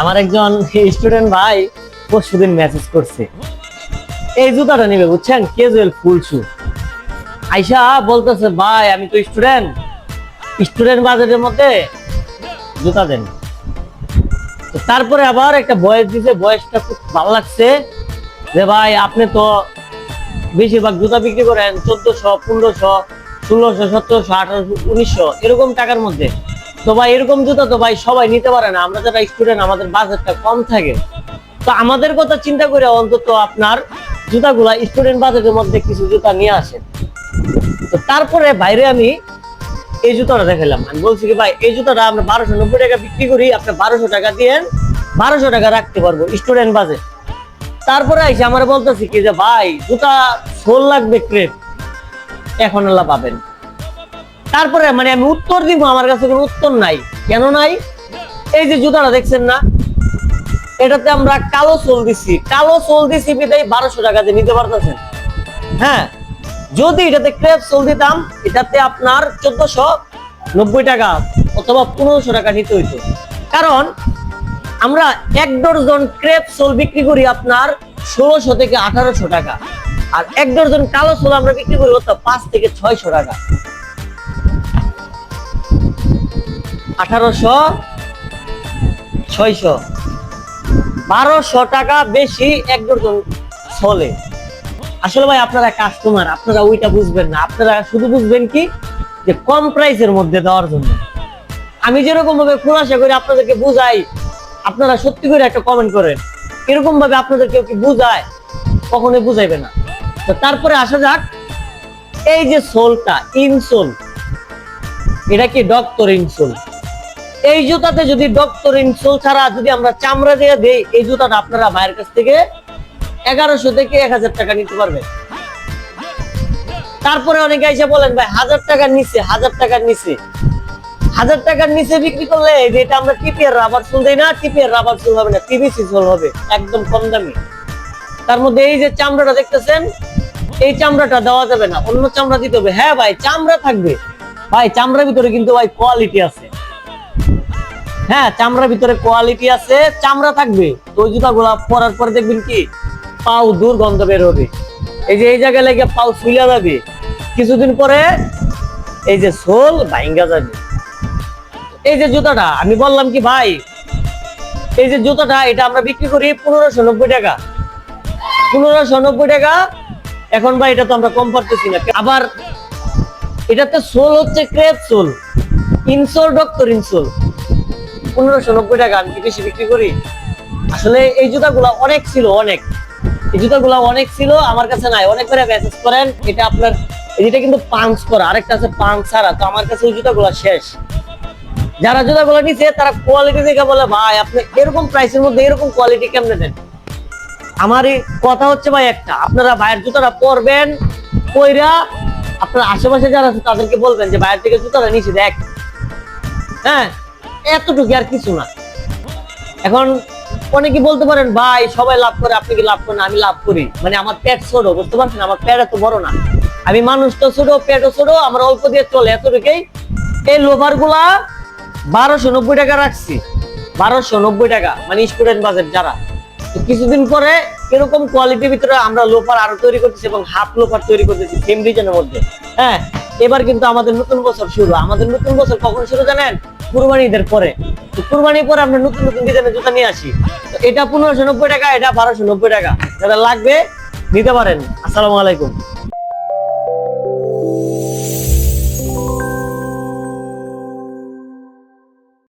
আমার একজন স্টুডেন্ট ভাই পরশুদিন মেসেজ করছে। এই জুতাটা নিবে, বুঝছেন? কেজুয়াল ফুল শু আইসা বলতেছে, ভাই, আমি তো স্টুডেন্ট স্টুডেন্ট বাজেটের মধ্যে জুতা দেন। তারপরে আবার একটা বয়স দিছে, বয়সটা খুব ভালো লাগছে যে, ভাই, আপনি তো বেশিরভাগ জুতা বিক্রি করেন চোদ্দশো, পনেরোশো, ষোলোশো, সতেরোশো, আঠারোশো, উনিশশো, এরকম টাকার মধ্যে। তো ভাই এরকম জুতা তো ভাই সবাই নিতে পারে না। আমরা যারা স্টুডেন্ট আমাদের বাজেটটা কম থাকে। তো আমাদের কথা চিন্তা করে অন্তত আপনার জুতাগুলা স্টুডেন্ট বাজেটের মধ্যে কিছু জুতা নিয়ে আসেন। তো তারপরে বাইরে আমি এই জুতাটা দেখালাম। আমি বলছি কি, ভাই, এই জুতাটা আমরা বারোশো নব্বই টাকা বিক্রি করি, আপনি বারোশো টাকা দিয়ে বারোশো টাকা রাখতে পারব স্টুডেন্ট বাজেট তারপরে আইসে আমার বলতেছি কি যে, ভাই, জুতা সোল লাগবে ক্রেপ, এখন আল্লাহ পাবেন। তারপরে মানে আমি উত্তর দিব, আমার কাছে কোনো উত্তর নাই। কেন নাই? এই যে জুতাটা দেখছেন না, এটাতে আমরা কালো সোল দিছি। কালো সোল দিছি বিদায় বারোশো টাকা দিয়ে, নিতে পারতেছেন? হ্যাঁ যদি এটাতে ক্রেপ সোল দিতাম, এটাতে আপনার চোদ্দশো নব্বই টাকা অথবা পনেরোশো টাকা নিতে হইতো। কারণ আমরা এক ডজন ক্রেপ সোল বিক্রি করি আপনার ষোলোশো থেকে আঠারোশো টাকা। আর এক ডজন কালো সোল আমরা বিক্রি করি হতো পাঁচ থেকে ছয়শো টাকা। আঠারোশো, ছয়শো। বারোশো টাকা বেশি এক ডজন সোলে আসলে ভাই, আপনারা কাস্টমার আপনারা ওইটা বুঝবেন না। আপনারা শুধু বুঝবেন কি? যে কম প্রাইসের মধ্যে দেওয়ার জন্য। আমি যেরকম ভাবে খুলাসা করে, আপনাদেরকে বুঝাই। আপনারা সত্যি করে একটা কমেন্ট করেন। এরকম ভাবে আপনাদের কেউ কি বুঝায়? কখনোই বুঝাইবে না। তো তারপরে আসা যাক, এই যে সোলটা ইনসোল এটা কি ডক্টর ইনসোল এই জুতাতে যদি ডক্টর ইনসোল ছাড়া যদি আমরা চামড়া দিয়ে দেই, এই জুতাটা আপনারা ভাইয়ের কাছ থেকে এগারোশো থেকে এক হাজার টাকা নিতে পারবেন। তারপরে অনেকে এসে বলেন, ভাই, হাজার টাকার নিচে, হাজার টাকার নিচে। হাজার টাকার নিচে বিক্রি করলে এই যে এটা আমরা টিপিআর রাবার সোল দেই না, টিপিআর রাবার সোল হবে না পিভিসি সোল হবে, একদম কম দামি। তার মধ্যে এই যে চামড়াটা দেখতেছেন, এই চামড়াটা দেওয়া যাবে না, অন্য চামড়া দিতে হবে। হ্যাঁ ভাই, চামড়া থাকবে। ভাই, চামড়ার ভিতরে কিন্তু ভাই কোয়ালিটি আছে। হ্যাঁ চামড়ার ভিতরে কোয়ালিটি আছে, চামড়া থাকবে। তো ওই জুতাগুলা পরার পরে দেখবেন কি, পাও দুর্গন্ধ বের হবে। এই যে এই জায়গায় লেগে পাও ফুলা যাবে। কিছুদিন পরে এই যে সোল ভাইঙ্গা যাবে। এই যে জুতাটা, আমি বললাম কি ভাই, এই যে জুতাটা, এটা আমরা বিক্রি করি পনেরোশো নব্বই টাকা। পনেরোশো নব্বই টাকা, এখন ভাই এটা তো আমরা কম পারতেছি না। আবার এটাতে সোল হচ্ছে crepe sole. Insole, doctor insole. পনেরোশো নব্বই টাকা আমি বেশি বিক্রি করি। আসলে এই জুতাগুলা অনেক ছিল, অনেক। এই জুতাগুলা অনেক ছিল, আমার কাছে নাই। অনেক করে মেসেজ করেন, এটা আপনার এটা কিন্তু পাঞ্চ করা। আরেকটা আছে পাঞ্চ ছাড়া। তো আমার কাছে ওই জুতাগুলা শেষ। যারা জুতাগুলো নিছে, তারা কোয়ালিটি দেখে বলে, ভাই, আপনি এরকম প্রাইসের মধ্যে এরকম কোয়ালিটি কেমনে দেন? আমারই কথা হচ্ছে ভাই একটা। আপনারা ভাইয়ের জুতাটা পরবেন, পইরা আপনার আশেপাশে যারা আছে, তাদেরকে বলবেন যে ভাইয়ের থেকে জুতাটা নিচে দেখ। হ্যাঁ এতটুকু আর কিছু না। এখন অনেকে বলতে পারেন, ভাই, সবাই লাভ করে, আপনি কি লাভ করেন? আমি লাভ করি। মানে আমার পেট ছোট, বুঝতে পারছেন? আমার পেট এত বড় না। আমি মানুষ তো ছোট পেটও ছোট, আমার অল্প দিয়ে চলে এতটুকুই। এই লোভারগুলা বারোশো নব্বই টাকা রাখছি। বারোশো নব্বই টাকা মানে স্টুডেন্ট বাজেট যারা। কিছুদিন পরে এরকম কোয়ালিটির ভিতরে আমরা লোফার আরও তৈরি করতেছি এবং হাফ লোফার তৈরি করতেছি সেম ডিজাইনের মধ্যে। হ্যাঁ এবার কিন্তু আমাদের নতুন বছর শুরু। আমাদের নতুন বছর কখন শুরু জানেন? কুরবানি ঈদের পরে। তো কুরবানির পরে আমরা নতুন নতুন ডিজাইনের জুতা নিয়ে আসি। এটা পনেরোশো নব্বই টাকা, এটা বারোশো নব্বই টাকা। যারা লাগবে, নিতে পারেন। আসসালামু আলাইকুম।